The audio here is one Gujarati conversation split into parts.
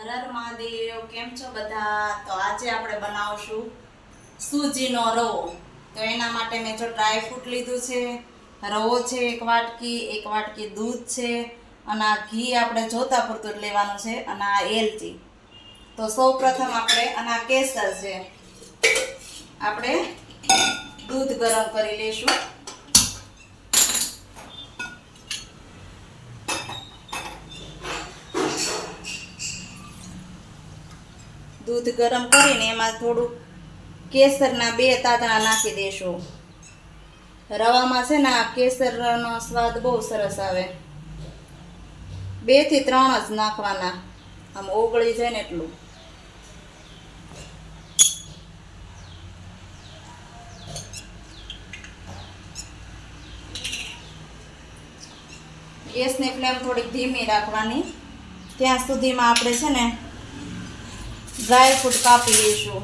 હર હર મહાદેવ, કેમ છો બધા? તો આજે આપણે બનાવશું સૂજીનો રવો. તો એના માટે મેં જો ડ્રાય ફ્રૂટ લીધું છે, રવો છે એક વાટકી એક વાટકી દૂધ છે, અને આ ઘી આપણે જોતા પૂરતું જ લેવાનું છે, અને આ એલચી. તો સૌ પ્રથમ આપણે, અને કેસર છે, આપણે દૂધ ગરમ કરી લઈશું. દૂધ ગરમ કરીને એમાં થોડું કેસરના બે તાતણા નાખી દેશો. રવામાં છે ને આ કેસરનો સ્વાદ બહુ સરસ આવે. બેથી ત્રણ જ નાખવાના. આમ ઓગળી જાય ને એટલું. ગેસની ફ્લેમ થોડીક ધીમી રાખવાની. ત્યાં સુધીમાં આપણે છે ને ડ્રાય ફ્રૂટ કાપી લઈશું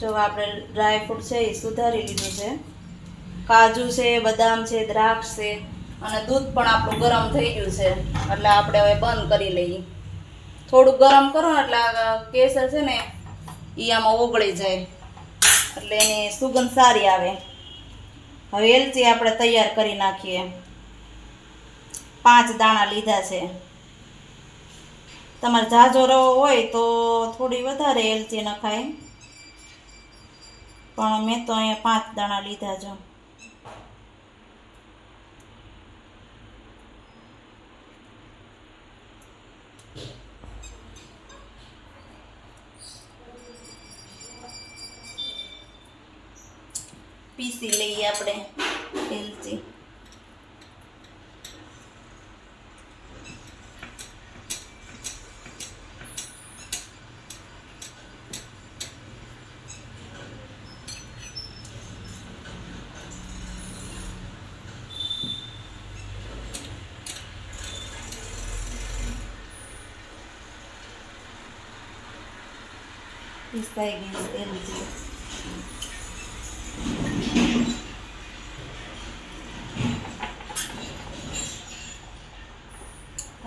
જો આપણે ડ્રાય ફ્રૂટ છે એ સુધારી લીધું છે. કાજુ છે, બદામ છે, દ્રાક્ષ છે, અને દૂધ પણ આપણું ગરમ થઈ ગયું છે. એટલે આપણે હવે બંધ કરી લઈએ. થોડું ગરમ કરો ને એટલે કેસર છે ને એ આમાં ઓગળી જાય. એટલે એની સુગંધ સારી આવે. હવે એલચી આપણે તૈયાર કરી નાખીએ. પાંચ દાણા લીધા છે. તમારે જાજો રવો હોય તો થોડી વધારે એલચી નખાય. પણ મેં તો અહીંયા પાંચ દાણા લીધા છે પીસી લઈએ આપણે એલચી પીસાઈ ગઈ છે એલચી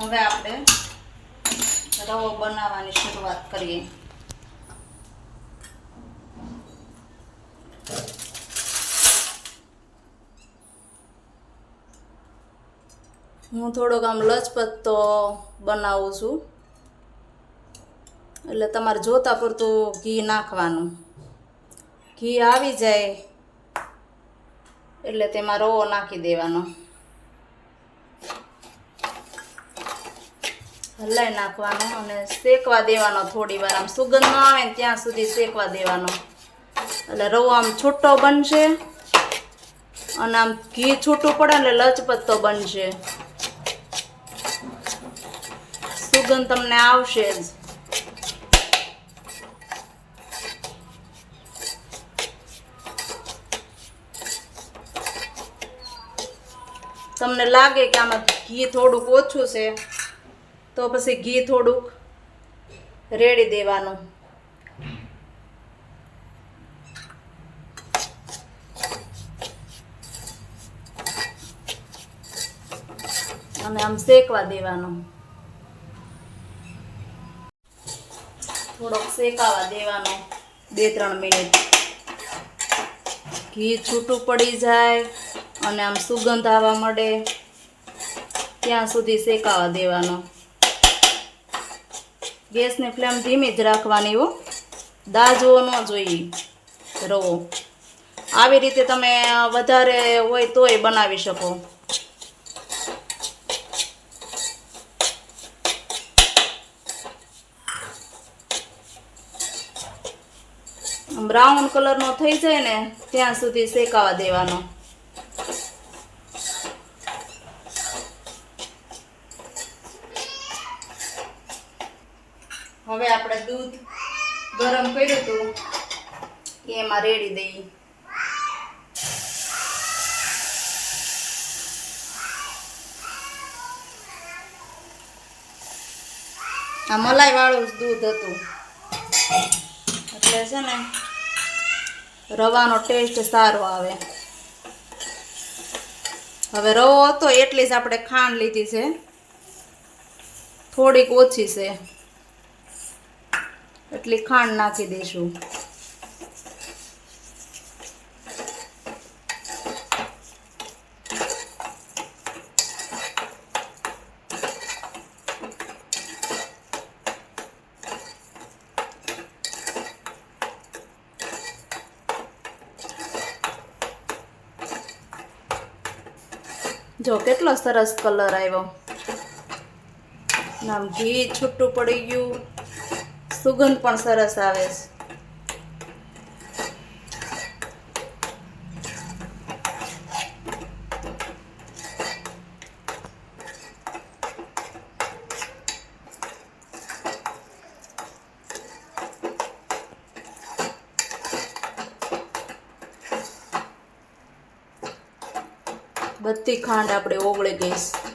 હવે આપણે રવો બનાવવાની શરૂઆત કરીએ. હું થોડોક આમ લચપત્તો બનાવું છું. એટલે તમારે જોતા પૂરતું ઘી નાખવાનું. ઘી આવી જાય એટલે તેમાં રવો નાખી દેવાનો. હલાઈ નાખવાનો અને શેકવા દેવાનો થોડી વાર. આમ સુગંધ ન આવે ને ત્યાં સુધી શેકવા દેવાનો. એટલે રવો આમ છૂટો બનશે અને આમ ઘી છૂટું પડે એટલે લચપત્તો બનશે. સુગંધ તમને આવશે જ. તમને લાગે કે આમાં ઘી થોડુંક ઓછું છે? તો પછી ઘી થોડુંક રેડી દેવાનું. અને આમ શેકવા દેવાનું. થોડોક શેકાવા દેવાનો, બે ત્રણ મિનિટ. ઘી છૂટું પડી જાય અને આમ સુગંધ આવવા મળે ત્યાં સુધી શેકાવા દેવાનો. ગેસની ફ્લેમ ધીમી જ રાખવાની હો. દાજવો ન જોઈએ. રવો આવી રીતે તમે વધારે હોય તોય બનાવી શકો. બ્રાઉન કલરનો થઈ જાય ને, ત્યાં સુધી શેકાવા દેવાનો. હવે આપણે દૂધ ગરમ કર્યું હતું એમાં રેડી દઈએ આ મલાઈ વાળું જ દૂધ હતું. એટલે છે ને, રવાનો ટેસ્ટ સારો આવે. હવે રવો હતો, એટલી જ આપણે ખાંડ લીધી છે. થોડીક ઓછી છે. એટલી ખાંડ નાખી દઈશું જો કેટલો સરસ કલર આવ્યો. આમ ઘી છૂટું પડી ગયું. સુગંધ પણ સરસ આવે છે બધી ખાંડ આપણે ઓગળી ગઈ.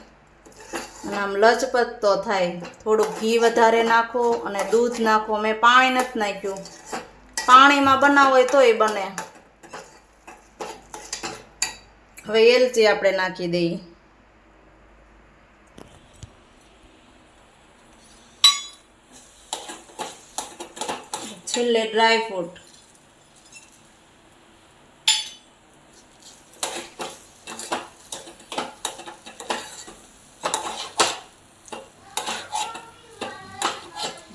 અને આમ લચપચતો થાય. થોડુંક ઘી વધારે નાખો અને દૂધ નાખો. મેં પાણી નથી નાખ્યું. પાણીમાં બનાવો હોય તોય બને. હવે એલચી આપણે નાખી દઈએ. છેલ્લે ડ્રાય ફ્રૂટ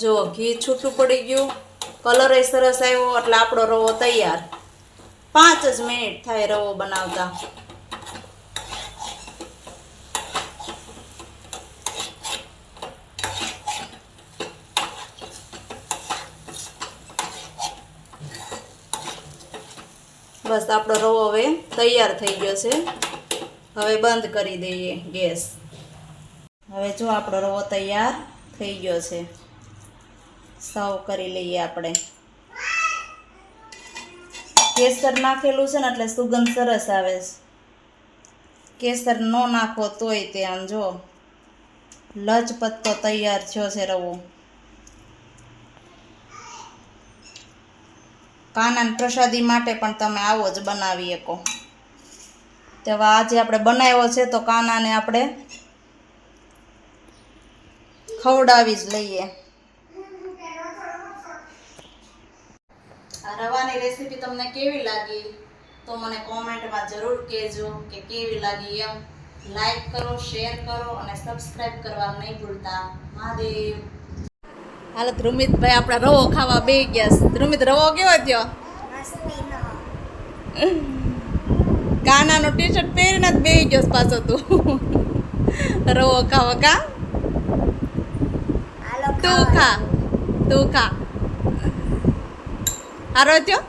જો ઘી છૂટું પડી ગયું કલર એ સરસ આવ્યો, એટલે આપણો રવો તૈયાર. પાંચ જ મિનિટ થાય રવો બનાવતા. બસ આપણો રવો હવે તૈયાર થઈ ગયો છે. હવે બંધ કરી દઈએ ગેસ. હવે જો આપણો રવો તૈયાર થઈ ગયો છે. સર્વ કરી લઈએ આપણે. કેસર નાખેલું છે ને એટલે સુગંધ સરસ આવે છે. કેસર ન નાખો તોય તે જો લચપત્તો તૈયાર થયો છે રવો. કાનાન પ્રસાદી માટે પણ તમે આવો જ બનાવી શકો. તેવા આજે આપણે બનાવ્યો છે તો કાનાને આપણે ખવડાવી જ લઈએ આ રવાની રેસીપી તમને કેવી લાગી તો મને કોમેન્ટમાં જરૂર કહેજો કે કેવી લાગી એમ. લાઈક કરો શેર કરો અને સબસ્ક્રાઈબ કરવા નહીં ભૂલતા. મહાદેવ. હાલો ધ્રુમિતભાઈ આપણા રવો ખાવા બે ગયા ધ્રુમિત રવો કેવો થયો કાનાનો ટી શર્ટ પહેરીને જ બેહી ગયો પાછો તું. રવો ખાવા કા? તું ખા. તું ખા. હારો થયો